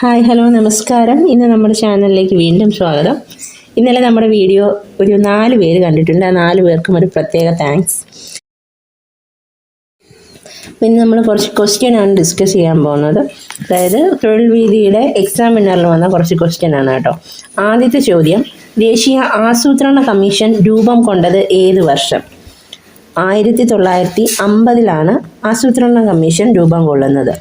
Hi hello നമസ്കാരം. ഇന്ന് നമ്മുടെ ചാനലിലേക്ക് വീണ്ടും സ്വാഗതം. ഇന്നലെ നമ്മുടെ വീഡിയോ ഒരു നാല് പേര് കണ്ടിട്ടുണ്ട്. ആ നാല് പേർക്കും ഒരു പ്രത്യേക താങ്ക്സ് പിന്നെ നമ്മൾ കുറച്ച് ക്വസ്റ്റ്യൻ ആണ് ഡിസ്കസ് ചെയ്യാൻ പോകുന്നത്. അതായത് തൊഴിൽ വീതിയുടെ എക്സാം വിന്നറിൽ വന്ന കുറച്ച് ക്വസ്റ്റ്യൻ ആണ് കേട്ടോ. ആദ്യത്തെ ചോദ്യം ദേശീയ ആസൂത്രണ കമ്മീഷൻ രൂപം കൊണ്ടത് ഏത് വർഷം? ആയിരത്തി തൊള്ളായിരത്തി അമ്പതിലാണ് ആസൂത്രണ കമ്മീഷൻ രൂപം കൊള്ളുന്നത്.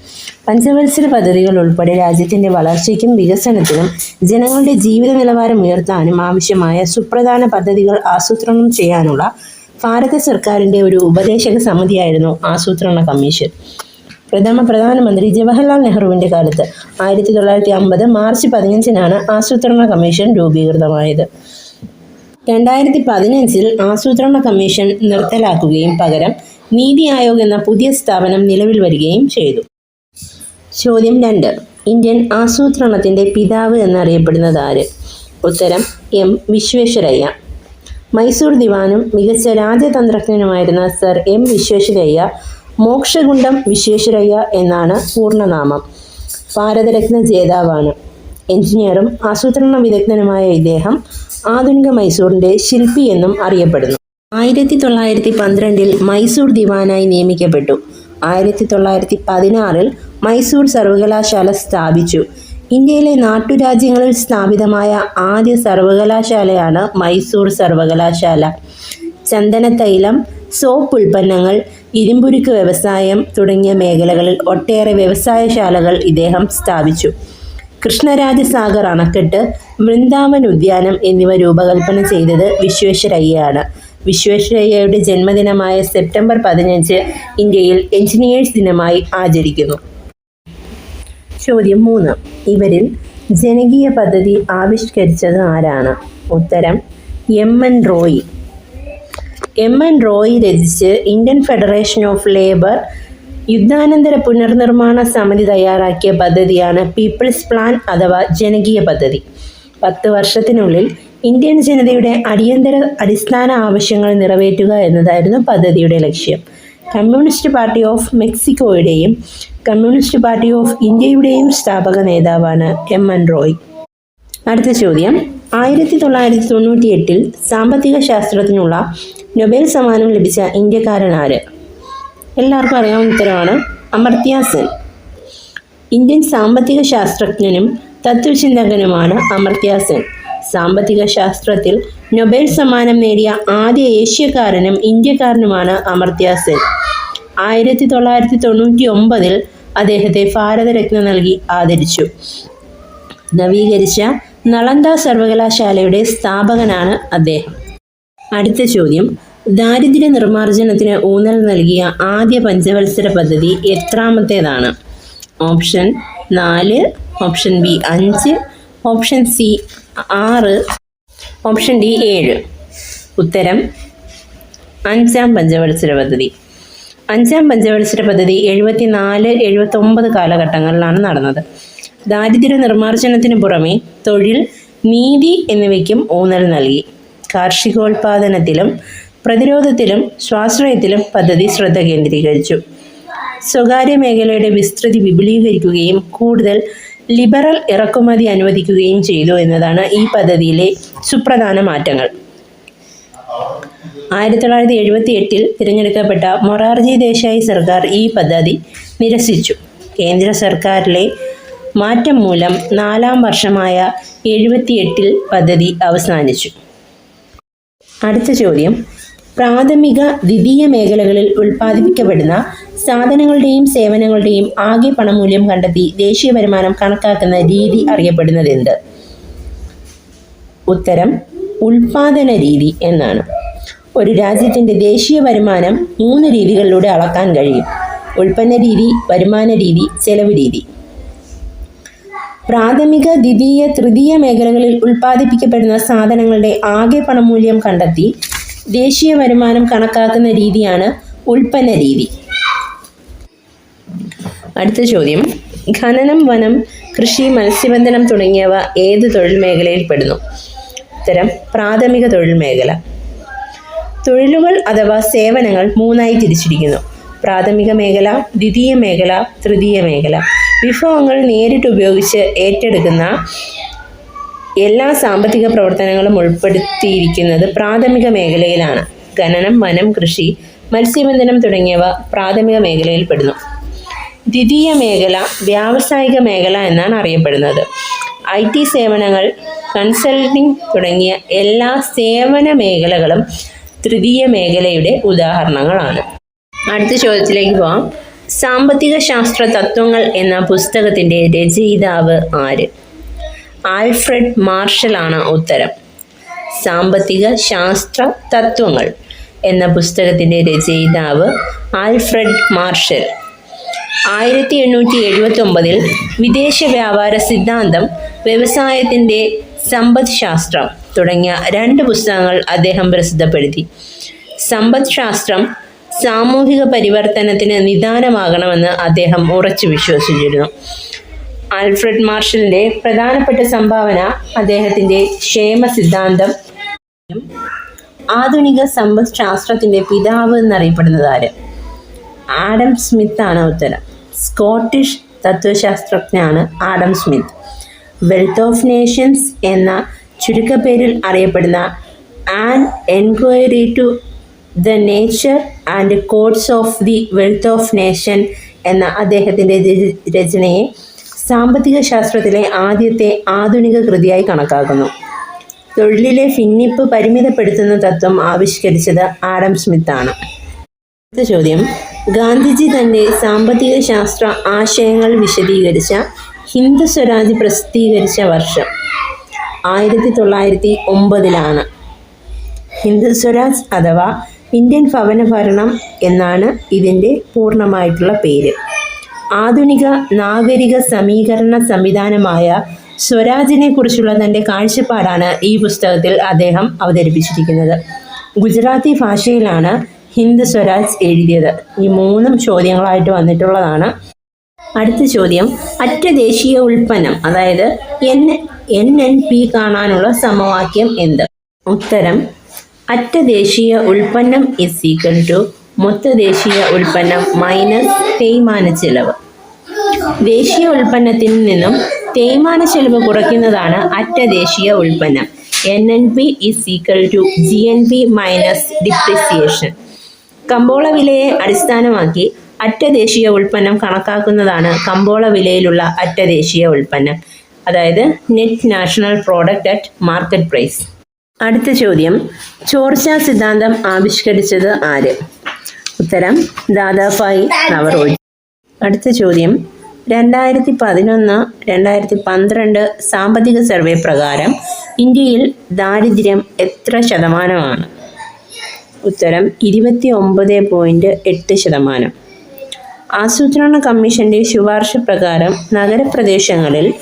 പഞ്ചവത്സര പദ്ധതികൾ ഉൾപ്പെടെ രാജ്യത്തിന്റെ വളർച്ചയ്ക്കും വികസനത്തിനും ജനങ്ങളുടെ ജീവിത നിലവാരം ഉയർത്താനും ആവശ്യമായ സുപ്രധാന പദ്ധതികൾ ആസൂത്രണം ചെയ്യാനുള്ള ഭാരത സർക്കാരിന്റെ ഒരു ഉപദേശക സമിതിയായിരുന്നു ആസൂത്രണ കമ്മീഷൻ. പ്രഥമ പ്രധാനമന്ത്രി ജവഹർലാൽ നെഹ്റുവിന്റെ കാലത്ത് ആയിരത്തി തൊള്ളായിരത്തി അമ്പത് മാർച്ച് പതിനഞ്ചിനാണ് ആസൂത്രണ കമ്മീഷൻ രൂപീകൃതമായത്. രണ്ടായിരത്തി പതിനഞ്ചിൽ ആസൂത്രണ കമ്മീഷൻ നിർത്തലാക്കുകയും പകരം നീതി ആയോഗ് എന്ന പുതിയ സ്ഥാപനം നിലവിൽ വരികയും ചെയ്തു. ചോദ്യം രണ്ട്. ഇന്ത്യൻ ആസൂത്രണത്തിന്റെ പിതാവ് എന്നറിയപ്പെടുന്നത് ആര്? ഉത്തരം എം. വിശ്വേശ്വരയ്യ. മൈസൂർ ദിവാനും മികച്ച രാജ്യതന്ത്രജ്ഞനുമായിരുന്ന സർ എം വിശ്വേശ്വരയ്യ മോക്ഷഗുണ്ടം വിശ്വേശ്വരയ്യ എന്നാണ് പൂർണനാമം. ഭാരതരത്ന ജേതാവാണ്. എഞ്ചിനീയറും ആസൂത്രണ വിദഗ്ധനുമായ ഇദ്ദേഹം ആധുനിക മൈസൂറിന്റെ ശില്പി എന്നും അറിയപ്പെടുന്നു. ആയിരത്തി തൊള്ളായിരത്തി പന്ത്രണ്ടിൽ മൈസൂർ ദിവാനായി നിയമിക്കപ്പെട്ടു. ആയിരത്തി തൊള്ളായിരത്തി പതിനാറിൽ മൈസൂർ സർവകലാശാല സ്ഥാപിച്ചു. ഇന്ത്യയിലെ നാട്ടുരാജ്യങ്ങളിൽ സ്ഥാപിതമായ ആദ്യ സർവകലാശാലയാണ് മൈസൂർ സർവകലാശാല. ചന്ദനത്തൈലം സോപ്പ് ഉൽപ്പന്നങ്ങൾ ഇരുമ്പുരുക്ക് വ്യവസായം തുടങ്ങിയ മേഖലകളിൽ ഒട്ടേറെ വ്യവസായശാലകൾ ഇദ്ദേഹം സ്ഥാപിച്ചു. കൃഷ്ണരാജസാഗർ അണക്കെട്ട് വൃന്ദാവൻ ഉദ്യാനം എന്നിവ രൂപകൽപ്പന ചെയ്തത് വിശ്വേശ്വരയ്യയാണ്. വിശ്വേശ്വരയ്യയുടെ ജന്മദിനമായ സെപ്റ്റംബർ പതിനഞ്ച് ഇന്ത്യയിൽ എഞ്ചിനീയേഴ്സ് ദിനമായി ആചരിക്കുന്നു. ചോദ്യം മൂന്ന്. ഇവരിൽ ജനകീയ പദ്ധതി ആവിഷ്കരിച്ചത് ആരാണ്? ഉത്തരം M N Roy. M N Roy രചിച്ച് ഇന്ത്യൻ ഫെഡറേഷൻ ഓഫ് ലേബർ യുദ്ധാനന്തര പുനർനിർമ്മാണ സമിതി തയ്യാറാക്കിയ പദ്ധതിയാണ് പീപ്പിൾസ് പ്ലാൻ അഥവാ ജനകീയ പദ്ധതി. പത്ത് വർഷത്തിനുള്ളിൽ ഇന്ത്യൻ ജനതയുടെ അടിയന്തര അടിസ്ഥാന ആവശ്യങ്ങൾ നിറവേറ്റുക എന്നതായിരുന്നു പദ്ധതിയുടെ ലക്ഷ്യം. കമ്മ്യൂണിസ്റ്റ് പാർട്ടി ഓഫ് മെക്സിക്കോയുടെയും കമ്മ്യൂണിസ്റ്റ് പാർട്ടി ഓഫ് ഇന്ത്യയുടെയും സ്ഥാപക നേതാവാണ് എം എൻ റോയ്. അടുത്ത ചോദ്യം. ആയിരത്തി തൊള്ളായിരത്തി തൊണ്ണൂറ്റി എട്ടിൽ സാമ്പത്തിക ശാസ്ത്രത്തിനുള്ള നൊബേൽ സമ്മാനം ലഭിച്ച ഇന്ത്യക്കാരൻ ആര്? എല്ലാവർക്കും അറിയാവുന്ന ഉത്തരമാണ് അമർത്യ സെൻ ഇന്ത്യൻ സാമ്പത്തിക ശാസ്ത്രജ്ഞനും തത്വചിന്തകനുമാണ് അമർത്യ സെൻ സാമ്പത്തിക ശാസ്ത്രത്തിൽ നൊബേൽ സമ്മാനം നേടിയ ആദ്യ ഏഷ്യക്കാരനും ഇന്ത്യക്കാരനുമാണ് അമർത്യ സെൻ ആയിരത്തി തൊള്ളായിരത്തി തൊണ്ണൂറ്റി ഒമ്പതിൽ അദ്ദേഹത്തെ ഭാരതരത്ന നൽകി ആദരിച്ചു. നവീകരിച്ച നളന്ദ സർവകലാശാലയുടെ സ്ഥാപകനാണ് അദ്ദേഹം. അടുത്ത ചോദ്യം. ദാരിദ്ര്യ നിർമ്മാർജനത്തിന് ഊന്നൽ നൽകിയ ആദ്യ പഞ്ചവത്സര പദ്ധതി എത്രാമത്തേതാണ്? ഓപ്ഷൻ നാല് ഓപ്ഷൻ ബി അഞ്ച് ഓപ്ഷൻ സി ആറ് ഓപ്ഷൻ ഡി ഏഴ്. ഉത്തരം അഞ്ചാം പഞ്ചവത്സര പദ്ധതി. അഞ്ചാം പഞ്ചവത്സര പദ്ധതി എഴുപത്തിനാല് എഴുപത്തൊമ്പത് കാലഘട്ടങ്ങളിലാണ് നടന്നത്. ദാരിദ്ര്യ നിർമ്മാർജനത്തിന് പുറമെ തൊഴിൽ നീതി എന്നിവയ്ക്കും ഊന്നൽ നൽകി. കാർഷികോൽപാദനത്തിലും പ്രതിരോധത്തിലും സ്വാശ്രയത്തിലും പദ്ധതി ശ്രദ്ധ കേന്ദ്രീകരിച്ചു. സ്വകാര്യ മേഖലയുടെ വിസ്തൃതി വിപുലീകരിക്കുകയും കൂടുതൽ ലിബറൽ ഇറക്കുമതി അനുവദിക്കുകയും ചെയ്തു എന്നതാണ് ഈ പദ്ധതിയിലെ സുപ്രധാന മാറ്റങ്ങൾ. ആയിരത്തി തൊള്ളായിരത്തി എഴുപത്തി എട്ടിൽ തിരഞ്ഞെടുക്കപ്പെട്ട മൊറാർജി ദേശായി സർക്കാർ ഈ പദ്ധതി നിരസിച്ചു. കേന്ദ്ര സർക്കാരിലെ മാറ്റം മൂലം നാലാം വർഷമായ എഴുപത്തിയെട്ടിൽ പദ്ധതി അവസാനിച്ചു. അടുത്ത ചോദ്യം. പ്രാഥമിക ദ്വിതീയ മേഖലകളിൽ ഉൽപ്പാദിപ്പിക്കപ്പെടുന്ന സാധനങ്ങളുടെയും സേവനങ്ങളുടെയും ആകെ പണമൂല്യം കണ്ടെത്തി ദേശീയ വരുമാനം കണക്കാക്കുന്ന രീതി അറിയപ്പെടുന്നത് എന്ത് ഉത്തരം ഉൽപാദന രീതി എന്നാണ്. ഒരു രാജ്യത്തിന്റെ ദേശീയ വരുമാനം മൂന്ന് രീതികളിലൂടെ അളക്കാൻ കഴിയും. ഉൽപ്പന്ന രീതി വരുമാന രീതി ചെലവ് രീതി. പ്രാഥമിക ദ്വിതീയ തൃതീയ മേഖലകളിൽ ഉൽപ്പാദിപ്പിക്കപ്പെടുന്ന സാധനങ്ങളുടെ ആകെ പണമൂല്യം കണ്ടെത്തി ദേശീയ വരുമാനം കണക്കാക്കുന്ന രീതിയാണ് ഉൽപ്പന്ന രീതി. അടുത്ത ചോദ്യം. ഖനനം വനം കൃഷി മത്സ്യബന്ധനം തുടങ്ങിയവ ഏത് തൊഴിൽ മേഖലയിൽ പെടുന്നു? ഉത്തരം പ്രാഥമിക തൊഴിൽ മേഖല. തൊഴിലുകൾ അഥവാ സേവനങ്ങൾ മൂന്നായി തിരിച്ചിരിക്കുന്നു. പ്രാഥമിക മേഖല ദ്വിതീയ മേഖല തൃതീയ മേഖല. വിഭവങ്ങൾ നേരിട്ട് ഉപയോഗിച്ച് ഏറ്റെടുക്കുന്ന എല്ലാ സാമ്പത്തിക പ്രവർത്തനങ്ങളും ഉൾപ്പെടുത്തിയിരിക്കുന്നത് പ്രാഥമിക മേഖലയിലാണ്. ഖനനം വനം കൃഷി മത്സ്യബന്ധനം തുടങ്ങിയവ പ്രാഥമിക മേഖലയിൽ പെടുന്നു. ദ്വിതീയ മേഖല വ്യാവസായിക മേഖല എന്നാണ് അറിയപ്പെടുന്നത്. ഐ ടി സേവനങ്ങൾ കൺസൾട്ടിംഗ് തുടങ്ങിയ എല്ലാ സേവന മേഖലകളും തൃതീയ മേഖലയുടെ ഉദാഹരണങ്ങളാണ്. അടുത്ത ചോദ്യത്തിലേക്ക് പോവാം. സാമ്പത്തിക ശാസ്ത്ര തത്വങ്ങൾ എന്ന പുസ്തകത്തിന്റെ രചയിതാവ് ആര്? ആൽഫ്രഡ് മാർഷൽ ആണ് ഉത്തരം. സാമ്പത്തിക ശാസ്ത്ര തത്വങ്ങൾ എന്ന പുസ്തകത്തിന്റെ രചയിതാവ് ആൽഫ്രഡ് മാർഷൽ. ആയിരത്തി എണ്ണൂറ്റി എഴുപത്തി ഒമ്പതിൽ വിദേശ വ്യാപാര സിദ്ധാന്തം വ്യവസായത്തിന്റെ സമ്പദ് ശാസ്ത്രം തുടങ്ങിയ രണ്ട് പുസ്തകങ്ങൾ അദ്ദേഹം പ്രസിദ്ധപ്പെടുത്തി. സമ്പദ് ശാസ്ത്രം സാമൂഹിക പരിവർത്തനത്തിന് നിദാനമാകണമെന്ന് അദ്ദേഹം ഉറച്ചു വിശ്വസിച്ചിരുന്നു. ആൽഫ്രഡ് മാർഷലിന്റെ പ്രധാനപ്പെട്ട സംഭാവന അദ്ദേഹത്തിന്റെ ക്ഷേമ സിദ്ധാന്തം ആധുനിക സമ്പദ് ശാസ്ത്രത്തിന്റെ പിതാവ് എന്നറിയപ്പെടുന്നത് ആര്? ആഡം സ്മിത്ത് ആണ് ഉത്തരം. Scottish തത്വശാസ്ത്രജ്ഞനാണ് Adam Smith. Wealth of nations എന്ന ചുരുക്കപ്പേരിൽ അറിയപ്പെടുന്ന an enquiry to the nature and causes of the wealth of nation എന്ന അദ്ദേഹത്തിന്റെ രചനയെ സാമ്പത്തിക ശാസ്ത്രത്തിലെ ആദ്യത്തെ ആധുനിക കൃതിയായി കണക്കാക്കുന്നു. തൊഴിലിലെ ഭിന്നിപ്പ് പരിമിതപ്പെടുത്തുന്ന തത്വം ആവിഷ്കരിച്ചത് ആഡം സ്മിത്ത് ആണ് അടുത്ത ചോദ്യം. ഗാന്ധിജി തന്റെ സാമ്പത്തിക ശാസ്ത്ര ആശയങ്ങൾ വിശദീകരിച്ച ഹിന്ദു സ്വരാജ് പ്രസിദ്ധീകരിച്ച വർഷം ആയിരത്തി തൊള്ളായിരത്തി ഒമ്പതിലാണ് ഹിന്ദു സ്വരാജ് അഥവാ ഇന്ത്യൻ ഭവന ഭരണം എന്നാണ് ഇതിന്റെ പൂർണമായിട്ടുള്ള പേര്. ആധുനിക നാഗരിക സമീകരണ സംവിധാനമായ സ്വരാജിനെ കുറിച്ചുള്ള തന്റെ കാഴ്ചപ്പാടാണ് ഈ പുസ്തകത്തിൽ അദ്ദേഹം അവതരിപ്പിച്ചിരിക്കുന്നത്. ഗുജറാത്തി ഭാഷയിലാണ് ഹിന്ദു സ്വരാജ് എഴുതിയത്. ഈ മൂന്നും ചോദ്യങ്ങളായിട്ട് വന്നിട്ടുള്ളതാണ്. അടുത്ത ചോദ്യം അറ്റ ദേശീയ ഉൽപ്പന്നം അതായത് എൻ എൻ എൻ പി കാണാനുള്ള സമവാക്യം എന്ത്? ഉത്തരം അറ്റ ദേശീയ ഉൽപ്പന്നം ഇസ് ഈക്വൽ ടു മൊത്ത ദേശീയ ഉൽപ്പന്നം മൈനസ് തേയ്മാന ചെലവ്. ദേശീയ ഉൽപ്പന്നത്തിൽ നിന്നും തേയ്മാന ചെലവ് കുറയ്ക്കുന്നതാണ് അറ്റ ദേശീയ ഉൽപ്പന്നം. N N P is equal to G N P minus depreciation കമ്പോള വിലയെ അടിസ്ഥാനമാക്കി അറ്റ ദേശീയ ഉൽപ്പന്നം കണക്കാക്കുന്നതാണ് കമ്പോള വിലയിലുള്ള അറ്റ ദേശീയ ഉൽപ്പന്നം. അതായത് net national product at market price അടുത്ത ചോദ്യം ചോർച്ചാ സിദ്ധാന്തം ആവിഷ്കരിച്ചത് ആര്? ഉത്തരം ദാദാഭായ് നവറോജി. അടുത്ത ചോദ്യം. രണ്ടായിരത്തി പതിനൊന്ന് രണ്ടായിരത്തി പന്ത്രണ്ട് സാമ്പത്തിക സർവേ പ്രകാരം ഇന്ത്യയിൽ ദാരിദ്ര്യം എത്ര ശതമാനമാണ്? ഉത്തരം ഇരുപത്തി ഒമ്പത് പോയിന്റ് എട്ട് ശതമാനം. ആസൂത്രണ കമ്മീഷന്റെ ശുപാർശ പ്രകാരം നഗരപ്രദേശങ്ങളിൽ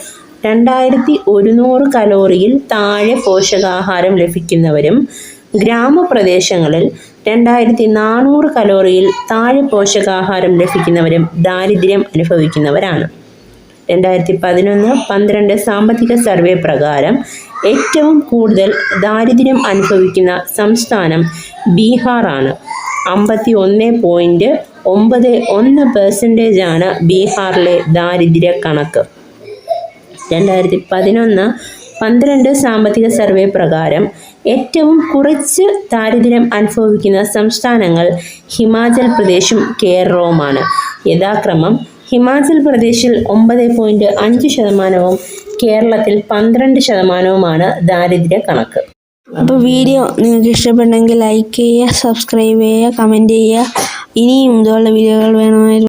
രണ്ടായിരത്തി ഒരുന്നൂറ് കലോറിയിൽ താഴെ പോഷകാഹാരം ലഭിക്കുന്നവരും ഗ്രാമപ്രദേശങ്ങളിൽ രണ്ടായിരത്തി നാനൂറ് കലോറിയിൽ താഴെ പോഷകാഹാരം ലഭിക്കുന്നവരും ദാരിദ്ര്യം അനുഭവിക്കുന്നവരാണ്. രണ്ടായിരത്തി പതിനൊന്ന് പന്ത്രണ്ട് സാമ്പത്തിക സർവേ പ്രകാരം ഏറ്റവും കൂടുതൽ ദാരിദ്ര്യം അനുഭവിക്കുന്ന സംസ്ഥാനം ബീഹാറാണ്. അമ്പത്തി ഒന്ന് പോയിന്റ് ഒമ്പത് ഒന്ന് പെർസെന്റേജാണ് ബീഹാറിലെ ദാരിദ്ര്യ കണക്ക് രണ്ടായിരത്തി പതിനൊന്ന് പന്ത്രണ്ട് സാമ്പത്തിക സർവേ പ്രകാരം ഏറ്റവും കുറച്ച് ദാരിദ്ര്യം അനുഭവിക്കുന്ന സംസ്ഥാനങ്ങൾ ഹിമാചൽ പ്രദേശും കേരളവുമാണ്. യഥാക്രമം ഹിമാചൽ പ്രദേശിൽ ഒമ്പത് പോയിന്റ് അഞ്ച് ശതമാനവും കേരളത്തിൽ പന്ത്രണ്ട് ശതമാനവുമാണ് ദാരിദ്ര്യ കണക്ക്. അപ്പോൾ വീഡിയോ നിങ്ങൾക്ക് ഇഷ്ടപ്പെട്ടെങ്കിൽ ലൈക്ക് ചെയ്യുക സബ്സ്ക്രൈബ് ചെയ്യുക കമന്റ് ചെയ്യുക. ഇനിയും ഇതുപോലുള്ള വീഡിയോകൾ വേണമായിരുന്നു.